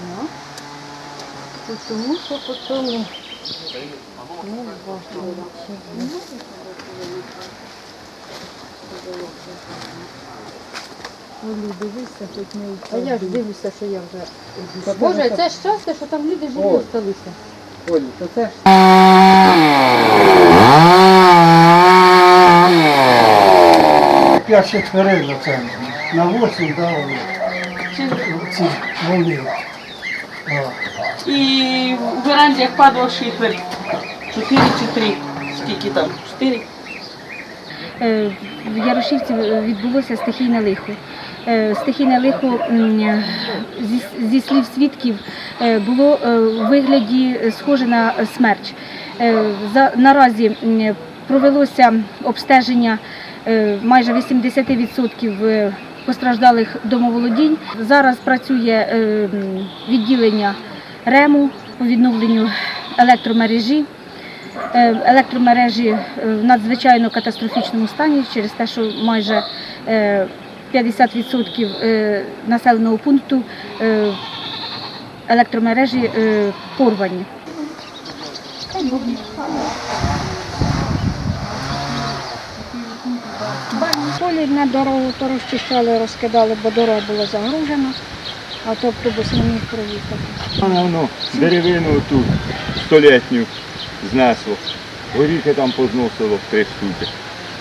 вікно, тому що потім не бачу нічого. Дивися, хоч не. А я ж дивлюся, що я вже. Боже, це ж щастя, що там люди живі залишилися. Олю, то це ж. П'ять четверих на це. На восім, да, Ці волни. І в веранді як падав шифер. Чотири чи три. Скільки там? Чотири? Е, В Ярошівці відбулося стихійне лихо. Е, Стихійне лихо зі, слів свідків е, було у вигляді схоже на смерч. Наразі провелося обстеження майже 80% е, постраждалих домоволодінь. Зараз працює е, відділення РЕМу по відновленню електромережі. Е, електромережі в надзвичайно катастрофічному стані через те, що майже е, 50% е, населеного пункту електромережі порвані. Полі на дорогу то розчищали, розкидали, бо дорога була загружена, а то автобус не міг проїхати. Воно воно деревину тут столітню знесло. Горіхи там позносило в три штуки.